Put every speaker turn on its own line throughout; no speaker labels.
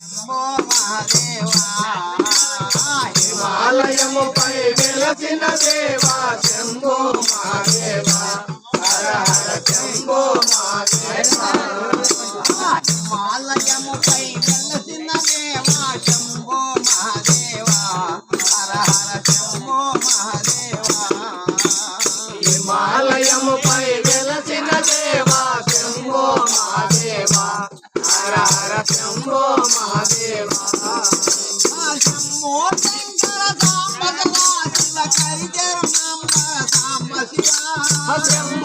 శంభో మహాదేవా
వెలసిన దేవా శంభో మహాదేవా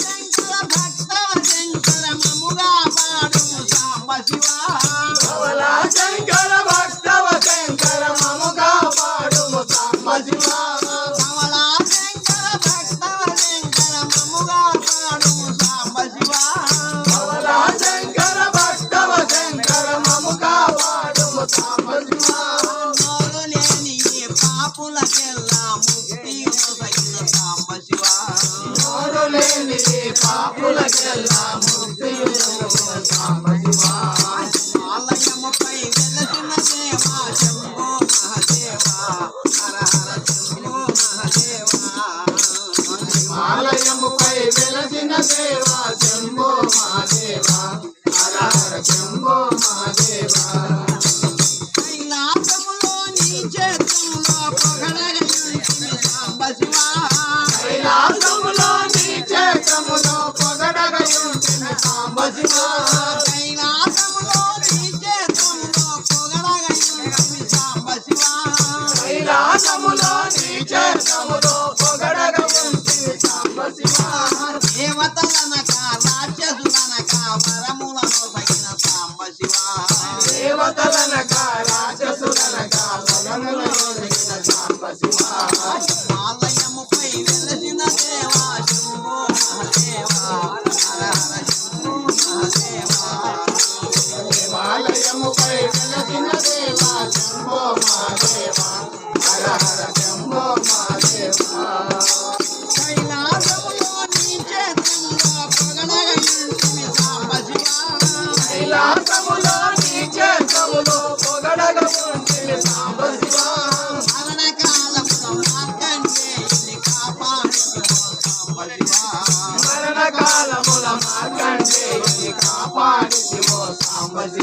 శంకర
భక్తవ శంకర మముగా పాడు సాంబ శివా పాపులకెల్లా ముక్తియును సామదివా stop.